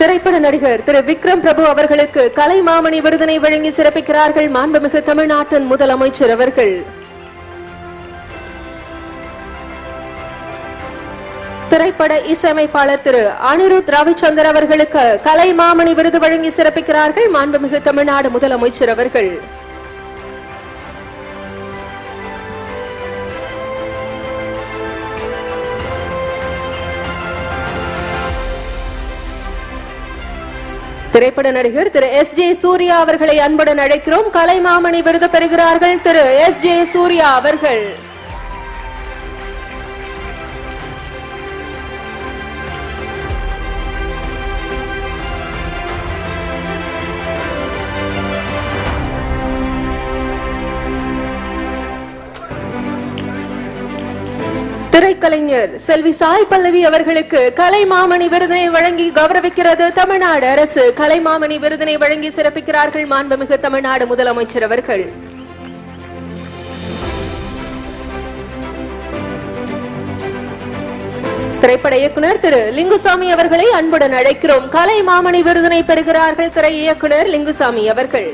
திரைப்பட நடிகர் திரு விக்ரம் பிரபு அவர்களுக்கு கலைமாமணி விருதினை வழங்கி சிறப்பிக்கிறார்கள் மாண்புமிகு தமிழ்நாட்டின் முதலமைச்சர் அவர்கள். திரைப்பட இசையமைப்பாளர் திரு அனிருத் ரவிச்சந்தர் அவர்களுக்கு கலை மாமணி விருது வழங்கி சிறப்பிக்கிறார்கள் மாண்புமிகு தமிழ்நாடு முதலமைச்சர் அவர்கள். திரைப்பட நடிகர் திரு எஸ் ஜே சூர்யா அவர்களை அன்புடன் அழைக்கிறோம். கலைமாமணி விருது பெறுகிறார்கள் திரு எஸ் ஜே சூர்யா அவர்கள். திரைக்கலைஞர் செல்வி சாய் பல்லவி அவர்களுக்கு கலைமாமணி விருதினை வழங்கி கௌரவிக்கிறது. தமிழ்நாடு அரசு கலைமாமணி விருதினை வழங்கி சிறப்பிக்கிறார்கள் மாண்புமிகு தமிழ்நாடு முதலமைச்சர் அவர்கள். திரைப்பட இயக்குனர் திரு லிங்குசாமி அவர்களை அன்புடன் அழைக்கிறோம். கலை மாமணி விருதினை பெறுகிறார்கள் திரை இயக்குனர் லிங்குசாமி அவர்கள்.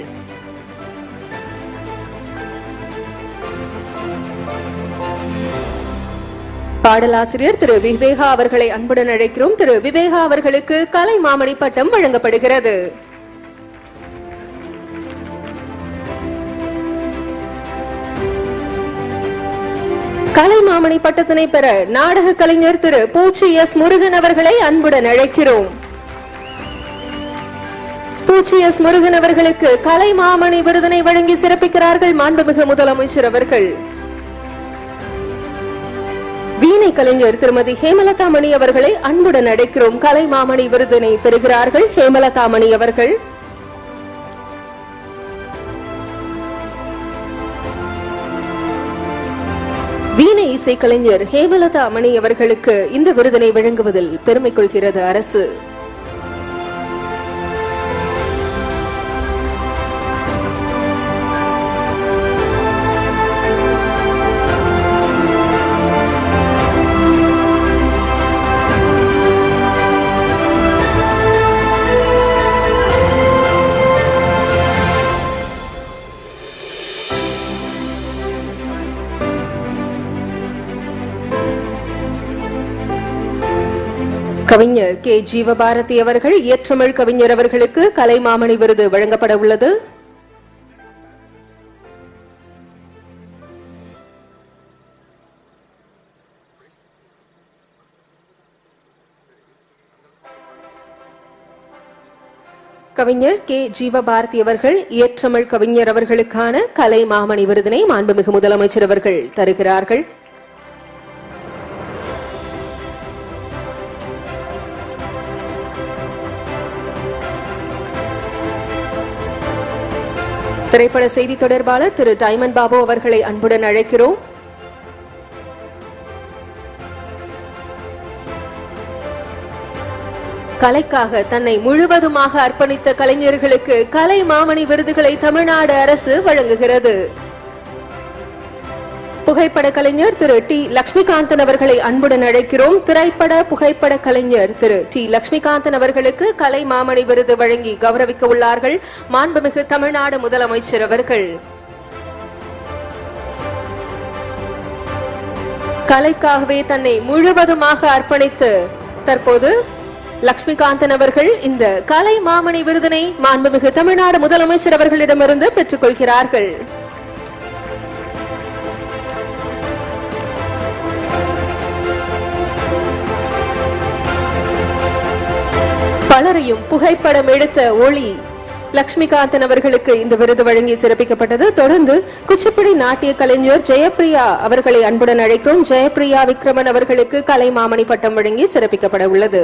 பாடலாசிரியர் திரு விவேகா அவர்களை அன்புடன் அழைக்கிறோம். திரு விவேகா அவர்களுக்கு கலை மாமணி பட்டம் வழங்கப்படுகிறது. கலை மாமணி பட்டத்தினை பெற நாடக கலைஞர் திரு பூச்சி எஸ் முருகன் அவர்களை அன்புடன் அழைக்கிறோம். பூச்சி எஸ் முருகன் அவர்களுக்கு கலை மாமணி விருதினை வழங்கி சிறப்பிக்கிறார்கள் மாண்புமிகு முதலமைச்சர் அவர்கள். வீணை கலைஞர் திருமதி ஹேமலதா மணி அவர்களை அன்புடன் அடைக்கிறோம். கலை மாமணி விருதினை பெறுகிறார்கள் ஹேமலதா மணி அவர்கள். வீணை இசை கலைஞர் ஹேமலதா மணி அவர்களுக்கு இந்த விருதினை வழங்குவதில் பெருமை கொள்கிறது அரசு. கவிஞர் கே. ஜீவபாரதி அவர்கள் இயற்றமிழ் கவிஞர் அவர்களுக்கு கலைமாமணி விருது வழங்கப்பட உள்ளது. கவிஞர் கே. ஜீவபாரதி அவர்கள் இயற்றமிழ் கவிஞர் அவர்களுக்கான கலை மாமணி விருதினை மாண்புமிகு முதலமைச்சர் அவர்கள் தருகிறார்கள். திரைப்பட செய்தி தொடர்பாளர் திரு டைமண்ட் பாபு அவர்களை அன்புடன் அழைக்கிறோம். கலைக்காக தன்னை முழுவதுமாக அர்ப்பணித்த கலைஞர்களுக்கு கலை மாமணி விருதுகளை தமிழ்நாடு அரசு வழங்குகிறது. புகைப்பட கலைஞர் திரு டி. லட்சுமிகாந்தன் அவர்களை அன்புடன் அழைக்கிறோம். திரைப்பட புகைப்பட கலைஞர் திரு டி. லட்சுமிகாந்தன் அவர்களுக்கு கலை மாமணி விருது வழங்கி கௌரவிக்க உள்ளார்கள் மாண்புமிகு தமிழ்நாடு முதலமைச்சர் அவர்கள். கலைக்காகவே தன்னை முழுவதுமாக அர்ப்பணித்து தற்போது லட்சுமிகாந்தன் அவர்கள் இந்த கலை மாமணி விருதினை மாண்புமிகு தமிழ்நாடு முதலமைச்சர் அவர்களிடமிருந்து பெற்றுக் கொள்கிறார்கள். பலரையும் புகைப்படம் எடுத்த ஒளி லட்சுமிகாந்தன் அவர்களுக்கு இந்த விருது வழங்கி சிறப்பிக்கப்பட்டது. தொடர்ந்து குச்சிப்புடி நாட்டிய கலைஞர் ஜெயப்பிரியா அவர்களை அன்புடன் அழைக்கிறோம். ஜெயப்பிரியா விக்ரமன் அவர்களுக்கு கலை மாமணி பட்டம் வழங்கி சிறப்பிக்கப்பட உள்ளது.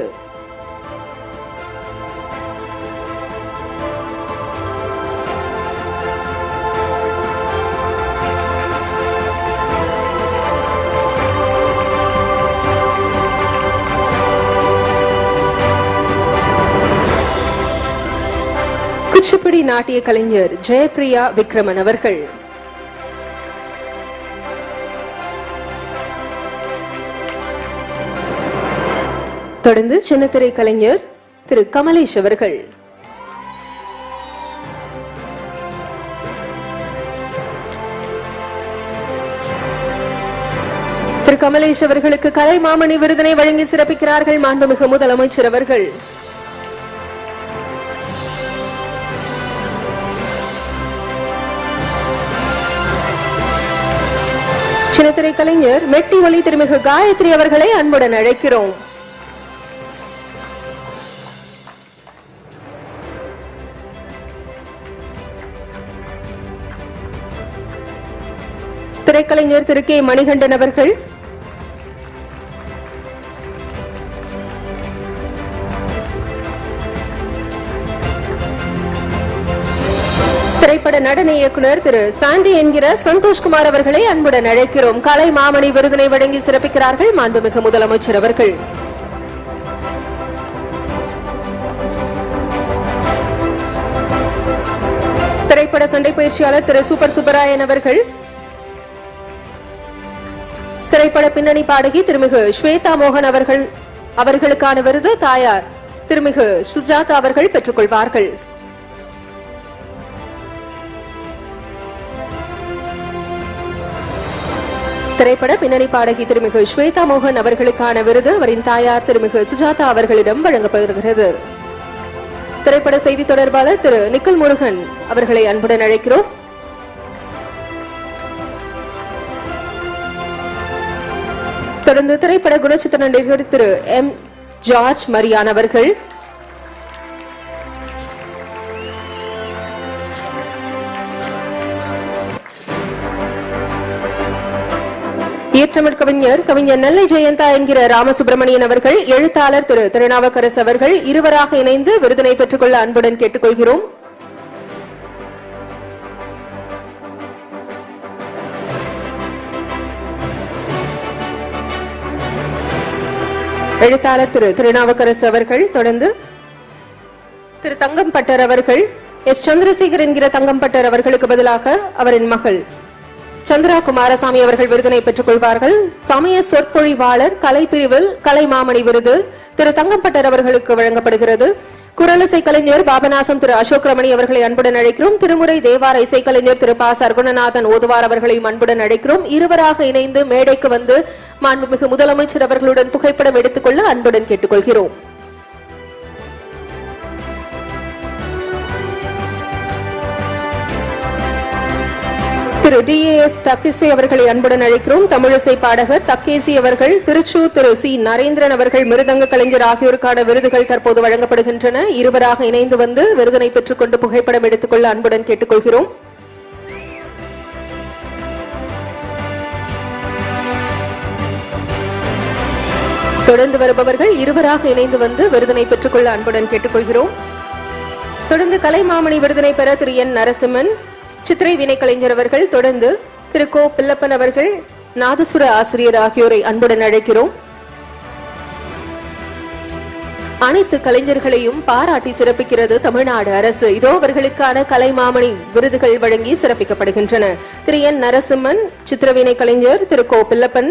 நாட்டிய கலைஞர் ஜெயபிரியா விக்ரமன் அவர்கள். தொடர்ந்து சின்னத்திரை கலைஞர் திரு கமலேஷ் அவர்கள். திரு கமலேஷ் அவர்களுக்கு கலை மாமணி விருதினை வழங்கி சிறப்பிக்கிறார்கள் மாண்புமிகு முதலமைச்சர் அவர்கள். சின்னத்திரை கலைஞர் மெட்டி ஒளி திருமிகு காயத்ரி அவர்களை அன்புடன் அழைக்கிறோம். திரைக்கலைஞர் திரு கே மணிகண்டன் அவர்கள் திரைப்பட நடன இயக்குனர் திரு சாந்தி என்கிற சந்தோஷ்குமார் அவர்களை அன்புடன் அழைக்கிறோம். கலை மாமணி விருதினை வழங்கி சிறப்பிக்கிறார்கள் மாண்புமிகு முதலமைச்சர் அவர்கள். திரைப்பட சண்டை பயிற்சியாளர் திரு சூப்பர் சுப்பராயன் அவர்கள். திரைப்பட பின்னணி பாடகி திருமிகு ஸ்வேதா மோகன் அவர்கள். அவர்களுக்கான விருது தாயார் திருமிகு சுஜாதா அவர்கள் பெற்றுக் கொள்வார்கள் திரைப்பட பின்னணி பாடகி திருமிகு ஸ்வேதா மோகன் அவர்களுக்கான விருது அவரின் தாயார் திருமிகு சுஜாதா அவர்களிடம் வழங்கப்படுகிறது. திரைப்பட செய்தி தொடர்பாளர் திரு நிக்கல் முருகன் அவர்களை அன்புடன் அழைக்கிறோம். தொடர்ந்து திரைப்பட குணச்சித்திர நடிகர் திரு எம் ஜார்ஜ் மரியான் அவர்கள் இயற்றமிழ் கவிஞர் கவிஞர் நெல்லை ஜெயந்தா என்கிற ராமசுப்பிரமணியன் அவர்கள் எழுத்தாளர் திரு திருநாவுக்கரசு அவர்கள் இருவராக இணைந்து விருதினை பெற்றுக்கொள்ள அன்புடன் கேட்டுக்கொள்கிறோம். எழுத்தாளர் திரு திருநாவுக்கரசு அவர்கள் தொடர்ந்து திரு தங்கம் பட்டர் அவர்கள் எஸ். சந்திரசேகர் என்கிற தங்கம்பட்டர் அவர்களுக்கு பதிலாக அவரின் மகள் சந்திரா குமாரசாமி அவர்கள் விருதினை பெற்றுக் கொள்வார்கள். சமய சொற்பொழிவாளர் கலை பிரிவில் கலை மாமணி விருது திரு தங்கம்பட்டர் அவர்களுக்கு வழங்கப்படுகிறது. குரலிசை கலைஞர் பாபநாசம் திரு அசோக் ரமணி அவர்களை அன்புடன் அழைக்கிறோம். திருமுறை தேவார இசைக்கலைஞர் திரு பா. சர்குணநாதன் ஓதுவார் அவர்களையும் அன்புடன் அழைக்கிறோம். இருவராக இணைந்து மேடைக்கு வந்து மாண்புமிகு முதலமைச்சர் அவர்களுடன் புகைப்படம் எடுத்துக்கொள்ள அன்புடன் கேட்டுக்கொள்கிறோம். திரு டி எஸ் தக்கேசி அவர்களை அன்புடன் அழைக்கிறோம். தமிழிசை பாடகர் தக்கேசி அவர்கள் திருச்சூர் திரு சி நரேந்திரன் அவர்கள் மிருதங்க கலைஞர் ஆகியோருக்கான விருதுகள் தற்போது வழங்கப்படுகின்றன. இருவராக இணைந்து வந்து விருதினை பெற்றுக்கொண்டு புகைப்படம் எடுத்துக்கொள்ள அன்புடன் கேட்டுக்கொள்கிறோம். தொடர்ந்து வருபவர்கள் இருவராக இணைந்து வந்து விருதினை பெற்றுக்கொள்ள அன்புடன் கேட்டுக்கொள்கிறோம். தொடர்ந்து கலைமாமணி விருதினை பெற திரு என் நரசிம்மன் சித்திரை வினைக்கலைஞர் அவர்கள் தொடர்ந்து திரு கோ பிள்ளப்பன் அவர்கள் நாதசுர ஆசிரியர் ஆகியோரை அன்புடன் அழைக்கிறோம். அனைத்து கலைஞர்களையும் பாராட்டி சிறப்பிக்கிறது தமிழ்நாடு அரசு. இதோ அவர்களுக்கான கலைமாமணி விருதுகள் வழங்கி சிறப்பிக்கப்படுகின்றன. திரு என் நரசிம்மன் சித்திரவினை கலைஞர் திரு கோ பில்லப்பன்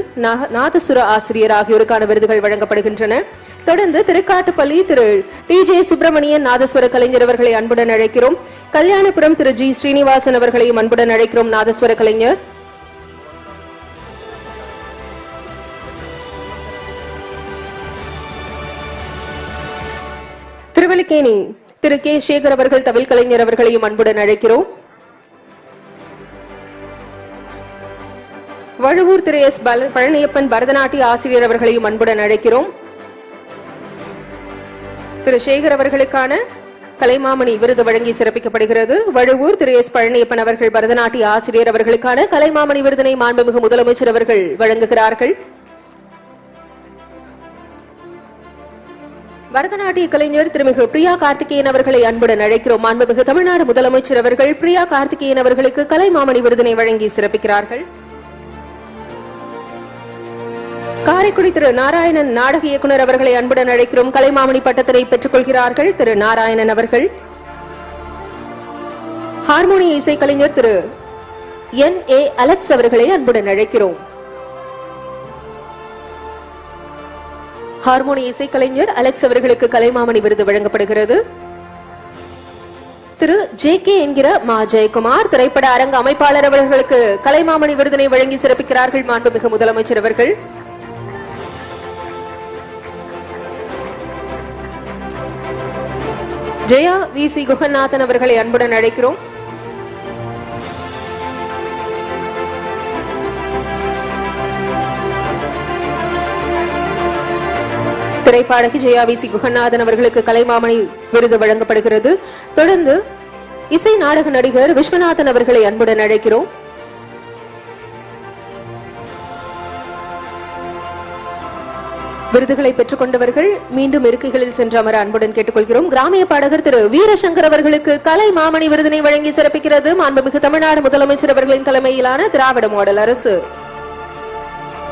நாதசுர ஆசிரியர் ஆகியோருக்கான விருதுகள் வழங்கப்படுகின்றன. தொடர்ந்து திருக்காட்டுப்பள்ளி திரு டி ஜே சுப்பிரமணியன் நாதஸ்வர கலைஞர் அவர்களை அன்புடன் அழைக்கிறோம். கல்யாணபுரம் திரு ஜி ஸ்ரீனிவாசன் அவர்களையும் அன்புடன் அழைக்கிறோம் நாதஸ்வர கலைஞர். திருவல்லிக்கேணி திரு கே சேகர் அவர்கள் தமிழ் கலைஞர் அவர்களையும் அன்புடன் அழைக்கிறோம். வழுவூர் திரு எஸ் பழனியப்பன் பரதநாட்டிய ஆசிரியர் அவர்களையும் அன்புடன் அழைக்கிறோம். திரு சேகர் அவர்களுக்கான கலைமாமணி விருது வழங்கி சிறப்பிக்கப்படுகிறது. வழுவூர் திரு எஸ் பழனியப்பன் அவர்கள் பரதநாட்டிய ஆசிரியர் அவர்களுக்கான கலைமாமணி விருதினை மாண்புமிகு முதலமைச்சர் அவர்கள் வழங்குகிறார்கள். பரதநாட்டிய கலைஞர் திருமிகு பிரியா கார்த்திகேயன் அவர்களை அன்புடன் அழைக்கிறோம். மாண்புமிகு தமிழ்நாடு முதலமைச்சர் அவர்கள் பிரியா கார்த்திகேயன் அவர்களுக்கு கலைமாமணி விருதினை வழங்கி சிறப்பிக்கிறார்கள். காரைக்குடி திரு நாராயணன் நாடக இயக்குனர் அவர்களை அன்புடன் அழைக்கிறோம். கலைமாமணி பட்டத்தினை பெற்றுக் கொள்கிறார்கள் திரு நாராயணன் அவர்கள். ஹார்மோனிய இசைக்கலைஞர் திரு என் ஏ அலெக்ஸ் அவர்களை அன்புடன் அழைக்கிறோம். ஹார்மோனி இசைக்கலைஞர் அலெக்ஸ் அவர்களுக்கு கலைமாமணி விருது வழங்கப்படுகிறது. திரு ஜே கே என்கிற மா ஜெயக்குமார் திரைப்பட அரங்க அமைப்பாளர் அவர்களுக்கு கலைமாமணி விருதினை வழங்கி சிறப்பிக்கிறார்கள் மாண்புமிகு முதலமைச்சர் அவர்கள். ஜெயா வி சி குகநாதன் அவர்களை அன்புடன் அழைக்கிறோம். திரைப்பாடகி ஜெயா வி சி. குகநாதன் அவர்களுக்கு கலைமாமணி விருது வழங்கப்படுகிறது. தொடர்ந்து இசை நாடக நடிகர் விஸ்வநாதன் அவர்களை அன்புடன் அழைக்கிறோம். விருதுகளை பெற்றுக் கொண்டவர்கள் மீண்டும் இருக்கைகளில் சென்று அமர அன்புடன் கேட்டுக்கொள்கிறோம். கிராமிய பாடகர் திரு வீரசங்கர் அவர்களுக்கு கலை மாமணி விருதினை வழங்கி சிறப்பிக்கிறது. மாண்புமிகு தமிழ்நாடு முதலமைச்சர் அவர்களின் தலைமையிலான திராவிட மாடல் அரசு.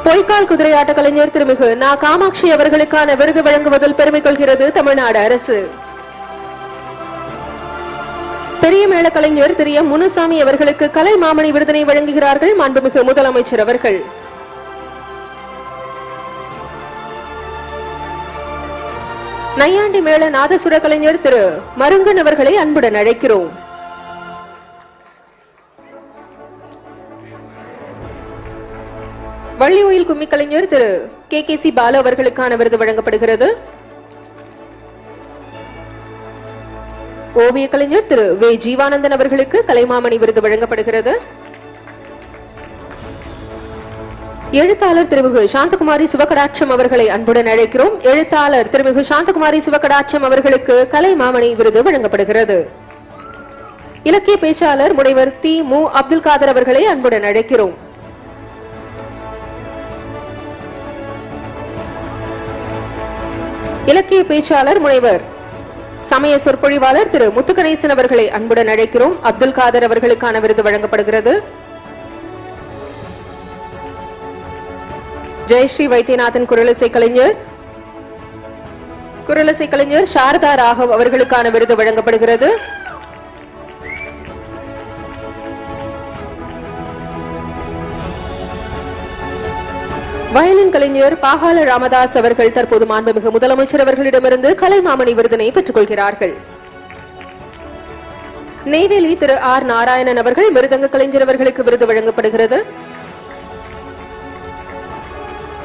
பொய்க்கால் குதிரையாட்ட கலைஞர் திருமிகு நா. காமாட்சி அவர்களுக்கான விருது வழங்குவதில் பெருமை கொள்கிறது தமிழ்நாடு அரசு. பெரிய மேள கலைஞர் திரு. எம். முனுசாமி அவர்களுக்கு கலை மாமணி விருதினை வழங்குகிறார்கள் மாண்புமிகு முதலமைச்சர் அவர்கள். நையாண்டி மேள நாதசுர கலைஞர் திரு. மருங்கன் அவர்களை அன்புடன் அழைக்கிறோம். வள்ளியோயில் கும்மி கலைஞர் Thiru K K C Balu அவர்களுக்கான விருது வழங்கப்படுகிறது. ஓவிய கலைஞர் திரு வே ஜீவானந்தன் அவர்களுக்கு கலைமாமணி விருது வழங்கப்படுகிறது. எழுத்தாளர் திருமிகு சாந்தகுமாரி சிவகடாட்சம் அவர்களை அன்புடன் அழைக்கிறோம். எழுத்தாளர் திருமிகு சாந்தகுமாரி சிவகடாட்சம் அவர்களுக்கு கலைமாமணி விருது வழங்கப்படுகிறது. இலக்கிய பேச்சாளர் முனைவர் தி மு அப்துல் காதர் அவர்களை அன்புடன் அழைக்கிறோம். இலக்கிய பேச்சாளர் முனைவர். சமய சொற்பொழிவாளர் திரு முத்துகணேசன் அவர்களை அன்புடன் அழைக்கிறோம். அப்துல் காதர் அவர்களுக்கான விருது வழங்கப்படுகிறது. ஜெயஸ்ரீ வைத்தியநாதன் குரலிசை கலைஞர். குரலிசை கலைஞர் சாரதா ராகவ் அவர்களுக்கான விருது வழங்கப்படுகிறது. வயலின் கலைஞர் பாகால ராமதாஸ் அவர்கள் தற்போது மாண்புமிகு முதலமைச்சர் அவர்களிடமிருந்து கலைமாமணி விருதினை பெற்றுக் கொள்கிறார்கள் நெய்வேலி திரு ஆர் நாராயணன் அவர்கள் மிருதங்க கலைஞர் அவர்களுக்கு விருது வழங்கப்படுகிறது.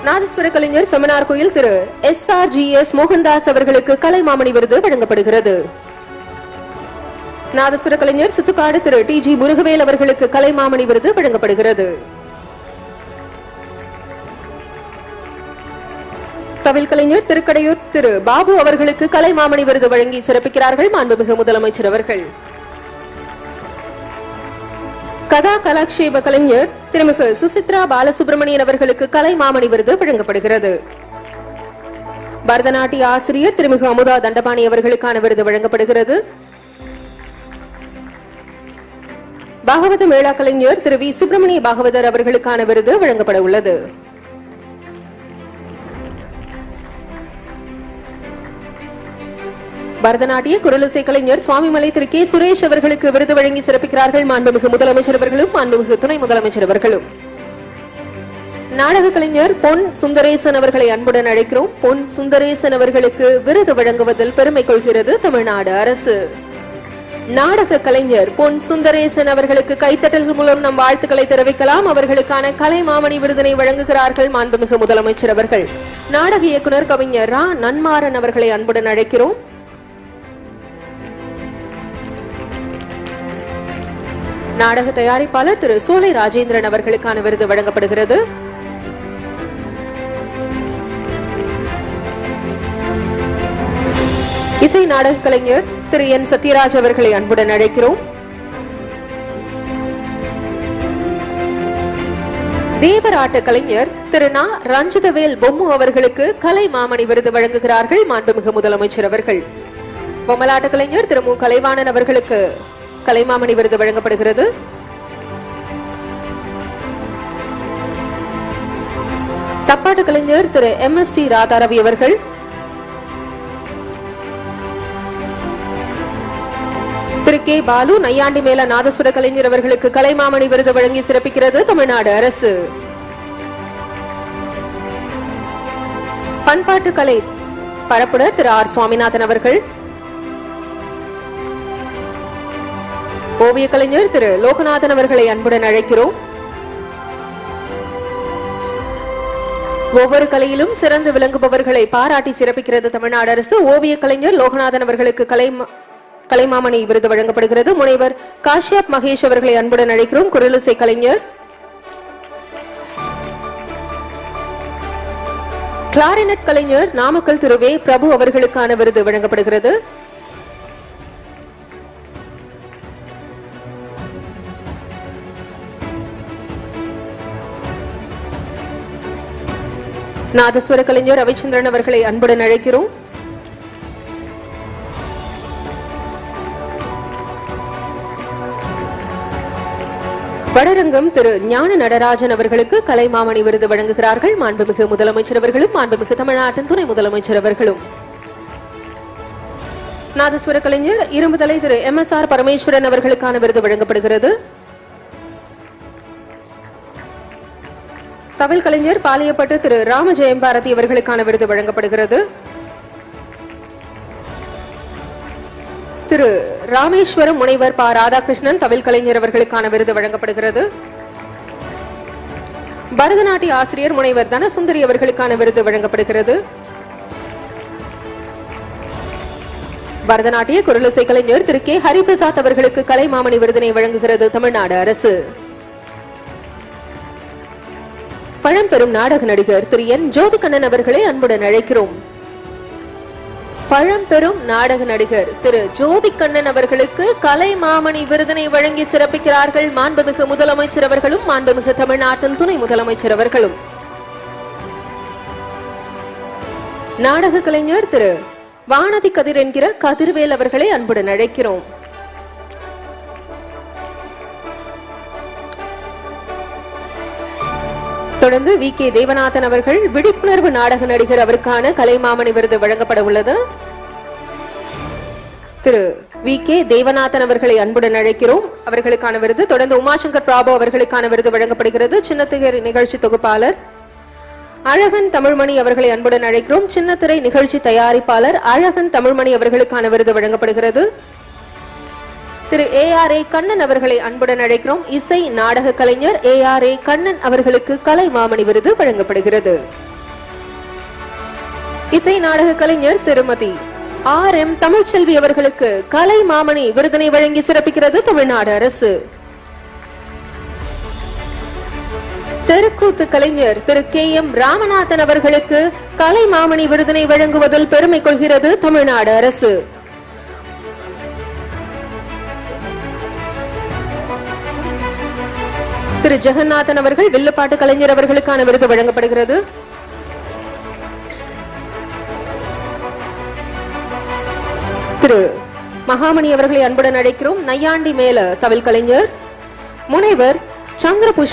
நாதஸ்வர கலைஞர் Sembanar Koil Thiru S R G S Mohandas அவர்களுக்கு கலைமாமணி விருது வழங்கப்படுகிறது. நாதஸ்வர கலைஞர் சித்துக்காடு திரு டி ஜி முருகவேல் அவர்களுக்கு கலைமாமணி விருது வழங்கப்படுகிறது. தவில் கலைஞர் திருக்கடையூர் திரு பாபு அவர்களுக்கு கலைமாமணி விருது வழங்கி சிறப்பிக்கிறார்கள் மாண்புமிகு முதலமைச்சர் அவர்கள். கதா கலாக்ஷேப கலைஞர் திருமிகு சுசித்ரா பாலசுப்ரமணியன் அவர்களுக்கு கலைமாமணி விருது வழங்கப்படுகிறது. பரதநாட்டிய ஆசிரியர் திருமிகு அமுதா தண்டபாணி அவர்களுக்கான விருது வழங்கப்படுகிறது. பாகவத மேளா கலைஞர் திரு வி சுப்பிரமணிய பாகவதர் அவர்களுக்கான விருது வழங்கப்பட உள்ளது. பரதநாட்டிய குரலிசை கலைஞர் சுவாமிமலை திரு கே சுரேஷ் அவர்களுக்கு விருது வழங்கி சிறப்பிக்கிறார்கள் மாண்புமிகு முதலமைச்சர் அவர்களும் மாண்புமிகு துணை முதலமைச்சர் அவர்களும். நாடக கலைஞர் பொன் சுந்தரேசன் அவர்களை அன்புடன் அழைக்கிறோம். பொன் சுந்தரேசன் அவர்களுக்கு விருது வழங்குவதில் பெருமை கொள்கிறது தமிழ்நாடு அரசு. நாடக கலைஞர் பொன் சுந்தரேசன் அவர்களுக்கு கைத்தட்டல்கள் மூலம் நம் வாழ்த்துக்களை தெரிவிக்கலாம். அவர்களுக்கான கலை மாமணி விருதினை வழங்குகிறார்கள் மாண்புமிகு முதலமைச்சர் அவர்கள். நாடக இயக்குனர் கவிஞர் ரா. நன்மாறன் அவர்களை அன்புடன் அழைக்கிறோம். நாடக தயாரிப்பாளர் திரு சோலை ராஜேந்திரன் அவர்களுக்கான விருது வழங்கப்படுகிறது. இசை நாடக கலைஞர் திரு என் சத்யராஜ் அவர்களை அன்புடன் அழைக்கிறோம். தேவராட்ட கலைஞர் திரு நா. ரஞ்சிதவேல் பொம்மு அவர்களுக்கு கலை மாமணி விருது வழங்குகிறார்கள் மாண்புமிகு முதலமைச்சர் அவர்கள். பொம்மலாட்ட கலைஞர் திரு மு. கலைவாணன் அவர்களுக்கு கலைமாமணி விருது வழங்கப்படுகிறது. தப்பாட்டு கலைஞர் Thiru M S C Radharavi அவர்கள். திரு கே பாலு நையாண்டி மேல நாதசுர கலைஞர் அவர்களுக்கு கலைமாமணி விருது வழங்கி சிறப்பிக்கிறது தமிழ்நாடு அரசு. பண்பாட்டு கலை பரப்புனர் திரு ஆர் சுவாமிநாதன் அவர்கள். ஓவிய கலைஞர் திரு லோகநாதன் அவர்களை அன்புடன் அழைக்கிறோம். ஒவ்வொரு கலையிலும் சிறந்து விளங்குபவர்களை பாராட்டி சிறப்பிக்கிறது தமிழ்நாடு அரசு. ஓவிய கலைஞர் லோகநாதன் அவர்களுக்கு கலை கலைமாமணி விருது வழங்கப்படுகிறது. முனைவர் காஷ்யப் மகேஷ் அவர்களை அன்புடன் அழைக்கிறோம். குரலிசை கலைஞர். கிளாரினட் கலைஞர் நாமக்கல் திருவே பிரபு அவர்களுக்கான விருது வழங்கப்படுகிறது. நாதஸ்வர கலைஞர் ரவிச்சந்திரன் அவர்களை அன்புடன் அழைக்கிறோம். வடரங்கம் திரு ஞான நடராஜன் அவர்களுக்கு கலைமாமணி விருது வழங்குகிறார்கள். மாண்புமிகு முதலமைச்சர் அவர்களும் மாண்புமிகு தமிழ்நாட்டின் துணை முதலமைச்சர் அவர்களும். நாதஸ்வர கலைஞர் Irumbuthalai Thiru M S R Parameswaran அவர்களுக்கான விருது வழங்கப்படுகிறது. தமிழ் கலைஞர் பாலியப்பட்டு திரு ராம ஜெயம்பாரதி அவர்களுக்கான விருது வழங்கப்படுகிறது. திரு ராமேஸ்வரம் முனைவர் ப ராதாகிருஷ்ணன் தமிழ் கலைஞர் அவர்களுக்கான விருது வழங்கப்படுகிறது. பரதநாட்டிய ஆசிரியர் முனைவர் தனசுந்தரி அவர்களுக்கான விருது வழங்கப்படுகிறது. பரதநாட்டிய குரலிசை கலைஞர் திரு கே. ஹரிபிரசாத் அவர்களுக்கு கலைமாமணி விருதினை வழங்குகிறது தமிழ்நாடு அரசு. பழம்பெரும் நாடக நடிகர் திரு என் ஜோதிகண்ணன் அவர்களை அன்புடன் அழைக்கிறோம். பழம்பெரும் நாடக நடிகர் திரு ஜோதிகண்ணன் அவர்களுக்கு கலை மாமணி விருதினை வழங்கி சிறப்பிக்கிறார்கள் மாண்புமிகு முதலமைச்சர் அவர்களும் மாண்புமிகு தமிழ்நாட்டின் துணை முதலமைச்சர் அவர்களும். நாடக கலைஞர் திரு வானதி கதிர் என்கிற கதிர்வேல் அவர்களை அன்புடன் அழைக்கிறோம். தொடர்ந்து வி. கே. தேவநாதன் அவர்கள் விழிப்புணர்வு நாடக நடிகர் அவருக்கான கலைமாமணி விருது வழங்கப்பட உள்ளது. திரு. வி. கே. தேவநாதன் அவர்களை அன்புடன் அழைக்கிறோம். அவர்களுக்கான விருது தொடர்ந்து உமாசங்கர் பிராபு அவர்களுக்கான விருது வழங்கப்படுகிறது. சின்னத்திரை நிகழ்ச்சி தொகுப்பாளர் அழகன் தமிழ்மணி அவர்களை அன்புடன் அழைக்கிறோம். சின்னத்திரை நிகழ்ச்சி தயாரிப்பாளர் அழகன் தமிழ்மணி அவர்களுக்கான விருது வழங்கப்படுகிறது. திரு ஏ ஆர் ஏ கண்ணன் அவர்களை அன்புடன் அழைக்கிறோம். இசை நாடக கலைஞர் ஏ ஆர் ஏ கண்ணன் அவர்களுக்கு கலை மாமணி விருது வழங்கப்படுகிறது. இசை நாடக கலைஞர் திருமதி ஆர் எம் தமிழ்ச்செல்வி அவர்களுக்கு கலை மாமணி விருதினை வழங்கி சிறப்பிக்கிறது தமிழ்நாடு அரசு. தெருக்கூத்து கலைஞர் திரு கே எம் ராமநாதன் அவர்களுக்கு கலை மாமணி விருதினை வழங்குவதில் பெருமை கொள்கிறது தமிழ்நாடு அரசு. திரு ஜெகநாதன் அவர்கள் வில்லுப்பாட்டு கலைஞர் அவர்களுக்கான விருது வழங்கப்படுகிறது. திரு மகாமணி அவர்களை அன்புடன் அழைக்கிறோம். நையாண்டி மேல தவில் கலைஞர். முனைவர் சந்திர புஷ்ப